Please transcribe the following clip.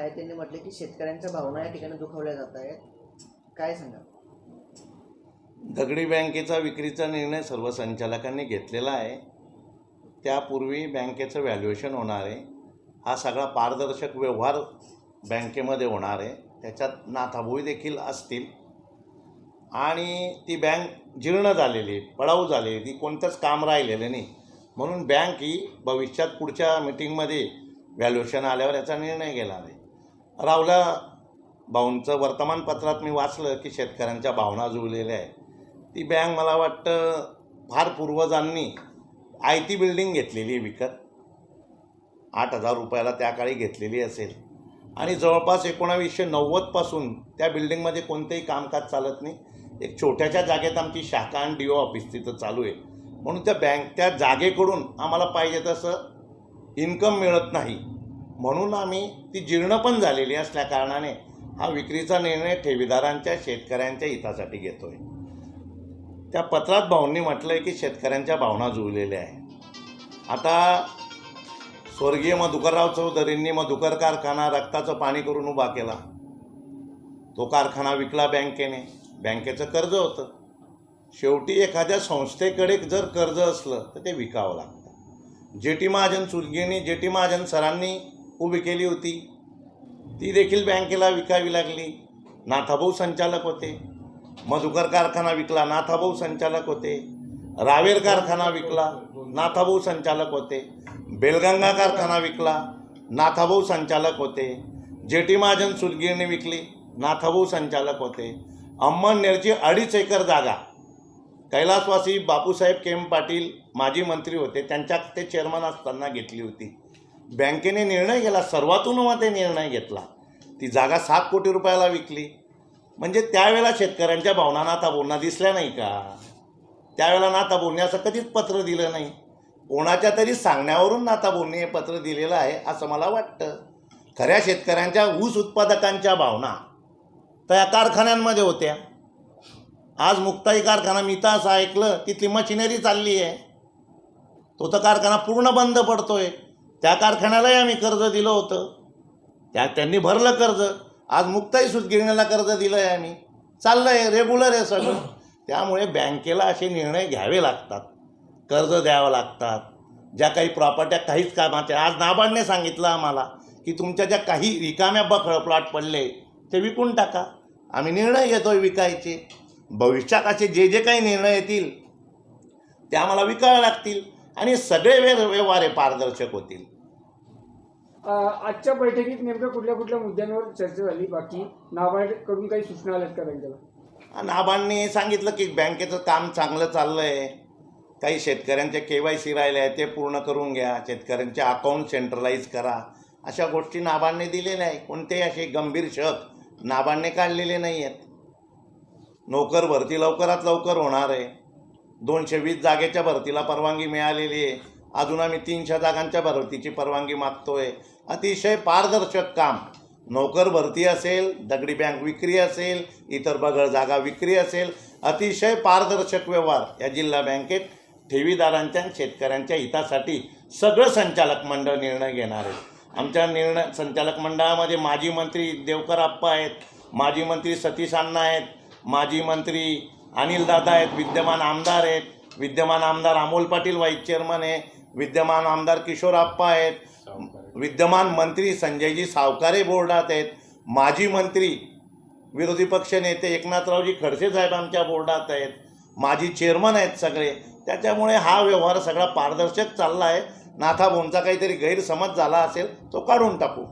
आहे त्यांनी म्हटले की शेतकऱ्यांच्या भावना या ठिकाणी दुखावल्या जात आहेत. काय सांगा? दगडी बँकेचा विक्रीचा निर्णय सर्व संचालकांनी घेतलेला आहे. त्यापूर्वी बँकेचं व्हॅल्युएशन होणार आहे. हा सगळा पारदर्शक व्यवहार बँकेमध्ये होणार आहे. त्याच्यात नाथाभोई देखील असतील. आणि ती बँक जीर्ण झालेली आहे पडाऊ झालेली ती कोणतंच काम राहिलेलं नाही. म्हणून बँक ही भविष्यात पुढच्या मिटिंगमध्ये व्हॅल्युएशन आल्यावर याचा निर्णय घेणार आहे. रावला भाऊंचं वर्तमानपत्रात मी वाचलं की शेतकऱ्यांच्या भावना जुळलेल्या आहे ती बँक मला वाटतं फार पूर्वजांनी आय टी बिल्डिंग घेतलेली आहे विकत. आठ हजार रुपयाला त्या काळी घेतलेली असेल. आणि जवळपास एकोणावीसशे नव्वदपासून त्या बिल्डिंगमध्ये कोणतेही कामकाज चालत नाही. एक छोट्याशा जागेत आमची शाखा आणि डी ओ ऑफिस तिथं चालू आहे. म्हणून त्या बँक त्या जागेकडून आम्हाला पाहिजे तसं इन्कम मिळत नाही. म्हणून आम्ही ती जीर्ण पण झालेली असल्याकारणाने हा विक्रीचा निर्णय ठेवीदारांच्या शेतकऱ्यांच्या हितासाठी घेतो आहे त्या पत्रात भाऊंनी म्हटलं आहे की शेतकऱ्यांच्या भावना जुळलेल्या आहे आता स्वर्गीय मधुकरराव चौधरींनी मधुकर कारखाना रक्ताचं पाणी करून उभा केला. तो कारखाना विकला बँकेने. बँकेचं कर्ज होतं. शेवटी एखाद्या संस्थेकडे जर कर्ज असलं तर ते विकावं लागतं. जे टी महाजन सुर्गीने जे टी महाजन सरांनी उभी केली होती. ती देखील बँकेला विकावी लागली. नाथाभाऊ संचालक होते. मधुकर कारखाना विकला नाथाभाऊ संचालक होते. रावेर कारखाना विकला नाथाभाऊ संचालक होते. बेलगंगा कारखाना विकला नाथाभाऊ संचालक होते. जेटी महाजन सुदगीरने विकली नाथाभाऊ संचालक होते. अंमळनेरची अडीच एकर जागा. कैलासवासी बापूसाहेब केम पाटील माजी मंत्री होते. त्यांच्या ते चेअरमन असताना घेतली होती. बँकेने निर्णय घेतला सर्वातून मग ते निर्णय घेतला. ती जागा सात कोटी रुपयाला विकली. म्हणजे त्यावेळेला शेतकऱ्यांच्या भावना नाथाभाऊंना दिसल्या नाही का? त्यावेळेला नाथाभाऊंनी असं कधीच पत्र दिलं नाही. कोणाच्या तरी सांगण्यावरून नाता बोलणे हे पत्र दिलेलं आहे असं मला वाटतं. खऱ्या शेतकऱ्यांच्या ऊस उत्पादकांच्या भावना त्या कारखान्यांमध्ये होत्या. आज मुक्ताई कारखाना मी तर असं ऐकलं तिथली मशिनरी चालली आहे. तो तर कारखाना पूर्ण बंद पडतोय. त्या कारखान्यालाही आम्ही कर्ज दिलं होतं. त्या त्यांनी भरलं कर्ज. आज मुक्ताई सुतगिरणीला कर्ज दिलं आहे आम्ही. चाललं आहे रेग्युलर आहे सगळं. त्यामुळे बँकेला असे निर्णय घ्यावे लागतात. कर्ज द्यावं लागतात. ज्या काही प्रॉपर्ट्या काहीच कामाच्या आज नाबार्डने सांगितलं आम्हाला की तुमच्या ज्या काही रिकाम्या बखळ प्लॉट पडले ते विकून टाका. आम्ही निर्णय घेतोय विकायचे. भविष्यात असे जे जे काही निर्णय येतील ते आम्हाला विकावे लागतील. आणि सगळे व्य व्यवहार पारदर्शक होतील. आजच्या बैठकीत नेमक्या कुठल्या कुठल्या मुद्द्यांवर चर्चा झाली? बाकी नाबार्डकडून काही सूचना आल्यात का बँकेला? नाबार्डने सांगितलं की बँकेचं काम चांगलं चाललं आहे काही शेतकऱ्यांचे के वाय सी राहिले आहे ते पूर्ण करून घ्या. शेतकऱ्यांचे अकाउंट सेंट्रलाइज करा. अशा गोष्टी नाबार्डने दिलेल्या आहे कोणतेही असे गंभीर शक नाबार्डने काढलेले नाही आहेत नोकर भरती लवकरात लवकर होणार आहे. दोनशे वीस जागेच्या भरतीला परवानगी मिळालेली आहे. अजून आम्ही तीनशे जागांच्या भरतीची परवानगी मागतोय. अतिशय पारदर्शक काम. नोकर भरती असेल दगडी बँक विक्री असेल इतर बगळ जागा विक्री असेल अतिशय पारदर्शक व्यवहार या जिल्हा बँकेत ठेवीदारांच्या आणि शेतकऱ्यांच्या हितासाठी सगळं संचालक मंडळ निर्णय घेणार आहे. आमच्या निर्णय संचालक मंडळामध्ये माजी मंत्री देवकर आप्पा आहेत माजी मंत्री सतीश अण्णा आहेत माजी मंत्री अनिल दादा आहेत विद्यमान आमदार आहेत विद्यमान आमदार अमोल पाटील व्हाईस चेअरमन आहे विद्यमान आमदार किशोर आप्पा आहेत विद्यमान मंत्री संजयजी सावकारे बोर्डात आहेत माजी मंत्री विरोधी पक्ष नेते एकनाथरावजी खडसे साहेब आमच्या बोर्डात आहेत माजी चेअरमन आहेत सगळे. त्याच्यामुळे हा व्यवहार सगळा पारदर्शक चालला आहे. नाथाबोंचा काहीतरी गैरसमज झाला असेल तो काढून टाकू.